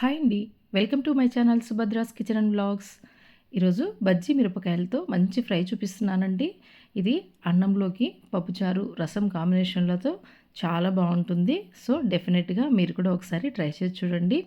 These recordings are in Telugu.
హాయ్ అండి. Welcome to my channel Subhadra's kitchen and blogs. ఈరోజు బజ్జీ మిరపకాయలతో మంచి ఫ్రై చూపిస్తున్నానండి. ఇది అన్నంలోకి పప్పుచారు రసం కాంబినేషన్లతో చాలా బాగుంటుంది. సో డెఫినెట్గా మీరు కూడా ఒకసారి ట్రై చేసి చూడండి.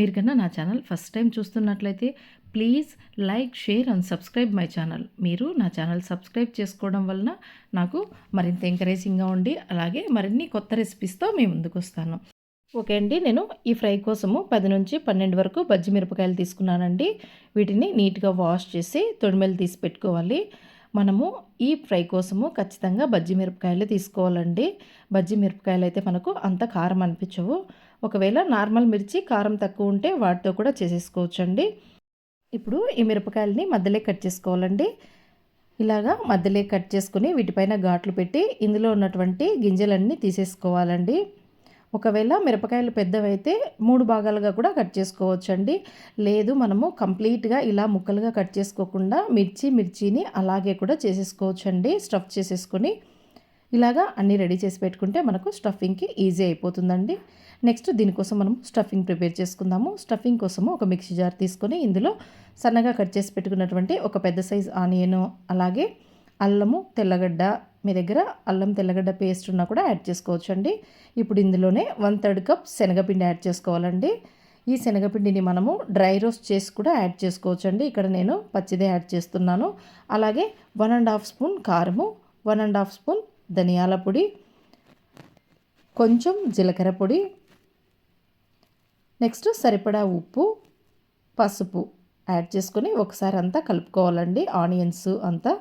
మీరు కన్నా నా ఛానల్ ఫస్ట్ టైం చూస్తున్నట్లయితే please like share and subscribe my channel. మీరు నా ఛానల్ సబ్స్క్రైబ్ చేసుకోవడం వలన నాకు మరింత ఎంకరేజింగ్గా ఉండి అలాగే మరిన్ని కొత్త రెసిపీస్తో మీ ముందుకు వస్తాను. ఓకే అండి. నేను ఈ ఫ్రై కోసము పది నుంచి పన్నెండు వరకు బజ్జి మిరపకాయలు తీసుకున్నానండి. వీటిని నీట్గా వాష్ చేసి తొడిమెలు తీసి పెట్టుకోవాలి. మనము ఈ ఫ్రై కోసము ఖచ్చితంగా బజ్జి మిరపకాయలు తీసుకోవాలండి. బజ్జి మిరపకాయలు అయితే మనకు అంత కారం అనిపించవు. ఒకవేళ నార్మల్ మిర్చి కారం తక్కువ ఉంటే వాటితో కూడా చేసేసుకోవచ్చండి. ఇప్పుడు ఈ మిరపకాయలని మధ్యలో కట్ చేసుకోవాలండి. ఇలాగా మధ్యలో కట్ చేసుకుని వీటిపైన ఘాట్లు పెట్టి ఇందులో ఉన్నటువంటి గింజలన్నీ తీసేసుకోవాలండి. ఒకవేళ మిరపకాయలు పెద్దవైతే మూడు భాగాలుగా కూడా కట్ చేసుకోవచ్చండి. లేదు మనము కంప్లీట్గా ఇలా ముక్కలుగా కట్ చేసుకోకుండా మిర్చి మిర్చిని అలాగే కూడా చేసేసుకోవచ్చండి. స్టఫ్ చేసేసుకొని ఇలాగా అన్నీ రెడీ చేసి పెట్టుకుంటే మనకు స్టఫింగ్కి ఈజీ అయిపోతుందండి. నెక్స్ట్ దీనికోసం మనం స్టఫింగ్ ప్రిపేర్ చేసుకుందాము. స్టఫింగ్ కోసము ఒక మిక్సీ జార్ తీసుకొని ఇందులో సన్నగా కట్ చేసి పెట్టుకున్నటువంటి ఒక పెద్ద సైజ్ ఆనియన్ అలాగే అల్లము తెల్లగడ్డ మీ దగ్గర అల్లం తెల్లగడ్డ పేస్ట్ ఉన్నా కూడా యాడ్ చేసుకోవచ్చు అండి ఇప్పుడు ఇందులోనే వన్ థర్డ్ కప్ శనగపిండి యాడ్ చేసుకోవాలండి. ఈ శనగపిండిని మనము డ్రై రోస్ట్ చేసి కూడా యాడ్ చేసుకోవచ్చు అండి ఇక్కడ నేను పచ్చిదే యాడ్ చేస్తున్నాను. అలాగే వన్ అండ్ హాఫ్ స్పూన్ కారము వన్ అండ్ హాఫ్ స్పూన్ ధనియాల పొడి కొంచెం జీలకర్ర పొడి నెక్స్ట్ సరిపడా ఉప్పు పసుపు యాడ్ చేసుకొని ఒకసారి అంతా కలుపుకోవాలండి. ఆనియన్స్ అంతా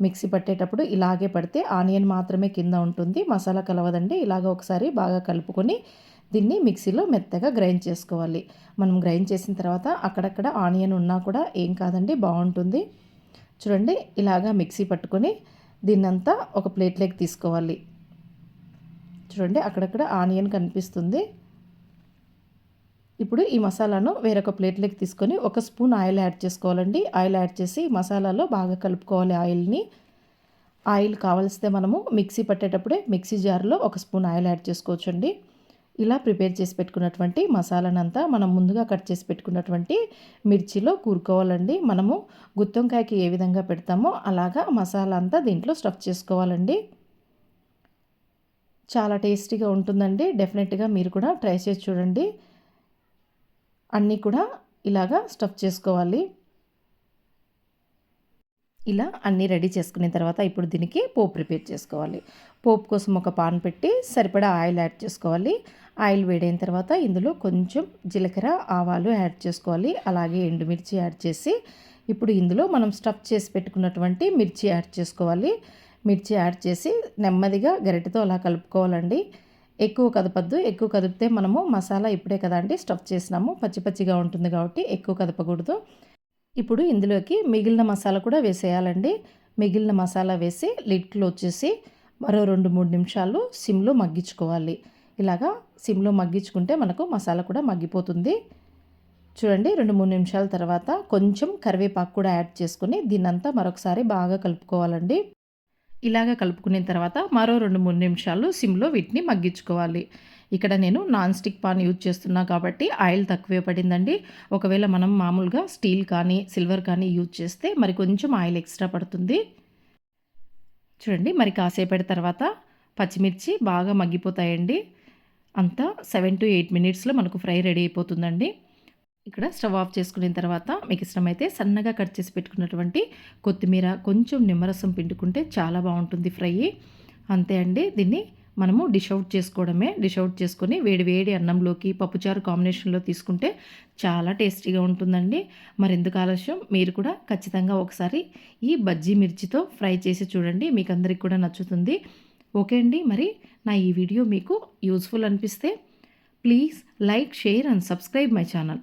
మిక్సీ పట్టేటప్పుడు ఇలాగే పడితే ఆనియన్ మాత్రమే కింద ఉంటుంది. మసాలా కలవదండి. ఇలాగ ఒకసారి బాగా కలుపుకొని దీన్ని మిక్సీలో మెత్తగా గ్రైండ్ చేసుకోవాలి. మనం గ్రైండ్ చేసిన తర్వాత అక్కడక్కడ ఆనియన్ ఉన్నా కూడా ఏం కాదండి బాగుంటుంది. చూడండి ఇలాగా మిక్సీ పట్టుకొని దీన్నంతా ఒక ప్లేట్లోకి తీసుకోవాలి. చూడండి అక్కడక్కడ ఆనియన్ కనిపిస్తుంది. ఇప్పుడు ఈ మసాలాను వేరొక ప్లేట్లోకి తీసుకొని ఒక స్పూన్ ఆయిల్ యాడ్ చేసుకోవాలండి. ఆయిల్ యాడ్ చేసి మసాలాలో బాగా కలుపుకోవాలి ఆయిల్ని. ఆయిల్ కావలిస్తే మనము మిక్సీ పట్టేటప్పుడే మిక్సీ జార్లో ఒక స్పూన్ ఆయిల్ యాడ్ చేసుకోవచ్చండి. ఇలా ప్రిపేర్ చేసి పెట్టుకున్నటువంటి మసాలానంతా మనం ముందుగా కట్ చేసి పెట్టుకున్నటువంటి మిర్చిలో కూరుకోవాలండి. మనము గుత్తొంకాయకి ఏ విధంగా పెడతామో అలాగా మసాలా అంతా దీంట్లో స్టఫ్ చేసుకోవాలండి. చాలా టేస్టీగా ఉంటుందండి. డెఫినెట్గా మీరు కూడా ట్రై చేసి చూడండి. అన్నీ కూడా ఇలాగా స్టఫ్ చేసుకోవాలి. ఇలా అన్నీ రెడీ చేసుకున్న తర్వాత ఇప్పుడు దీనికి పోపు ప్రిపేర్ చేసుకోవాలి. పోపు కోసం ఒక పాన్ పెట్టి సరిపడా ఆయిల్ యాడ్ చేసుకోవాలి. ఆయిల్ వేడైన తర్వాత ఇందులో కొంచెం జీలకర్ర ఆవాలు యాడ్ చేసుకోవాలి. అలాగే ఎండుమిర్చి యాడ్ చేసి ఇప్పుడు ఇందులో మనం స్టఫ్ చేసి పెట్టుకున్నటువంటి మిర్చి యాడ్ చేసుకోవాలి. మిర్చి యాడ్ చేసి నెమ్మదిగా గరిటెతో అలా కలుపుకోవాలండి. ఎక్కువ కదపద్దు ఎక్కువ కదిపితే మనము మసాలా ఇప్పుడే కదా అండి స్టఫ్ చేసినాము. పచ్చి పచ్చిగా ఉంటుంది కాబట్టి ఎక్కువ కదపకూడదు. ఇప్పుడు ఇందులోకి మిగిలిన మసాలా కూడా వేసేయాలండి. మిగిలిన మసాలా వేసి లిడ్ క్లోజ్ చేసి మరో రెండు మూడు నిమిషాలు సిమ్లో మగ్గించుకోవాలి. ఇలాగా సిమ్లో మగ్గించుకుంటే మనకు మసాలా కూడా మగ్గిపోతుంది. చూడండి రెండు మూడు నిమిషాల తర్వాత కొంచెం కరివేపాకు కూడా యాడ్ చేసుకుని దీన్నంతా మరొకసారి బాగా కలుపుకోవాలండి. ఇలాగ కలుపుకున్న తర్వాత మరో రెండు మూడు నిమిషాలు సిమ్లో వీటిని మగ్గించుకోవాలి. ఇక్కడ నేను నాన్ స్టిక్ పాన్ యూజ్ చేస్తున్నా కాబట్టి ఆయిల్ తక్కువే పడిందండి. ఒకవేళ మనం మామూలుగా స్టీల్ కానీ సిల్వర్ కానీ యూజ్ చేస్తే మరి కొంచెం ఆయిల్ ఎక్స్ట్రా పడుతుంది. చూడండి మరి కాసేపటి తర్వాత పచ్చిమిర్చి బాగా మగ్గిపోతాయండి. అంతా సెవెన్ టు ఎయిట్ మినిట్స్లో మనకు ఫ్రై రెడీ అయిపోతుందండి. ఇక్కడ స్టవ్ ఆఫ్ చేసుకున్న తర్వాత మీకు ఇష్టమైతే సన్నగా కట్ చేసి పెట్టుకున్నటువంటి కొత్తిమీర కొంచెం నిమ్మరసం పిండుకుంటే చాలా బాగుంటుంది ఫ్రై. అంతే అండి దీన్ని మనము డిష్ అవుట్ చేసుకోవడమే. డిష్ అవుట్ చేసుకొని వేడి వేడి అన్నంలోకి పప్పుచారు కాంబినేషన్లో తీసుకుంటే చాలా టేస్టీగా ఉంటుందండి. మరెందుకు ఆలస్యం? మీరు కూడా ఖచ్చితంగా ఒకసారి ఈ బజ్జీ మిర్చితో ఫ్రై చేసి చూడండి. మీకు అందరికి కూడా నచ్చుతుంది. ఓకే అండి మరి నా ఈ వీడియో మీకు యూస్ఫుల్ అనిపిస్తే please like share and subscribe my channel.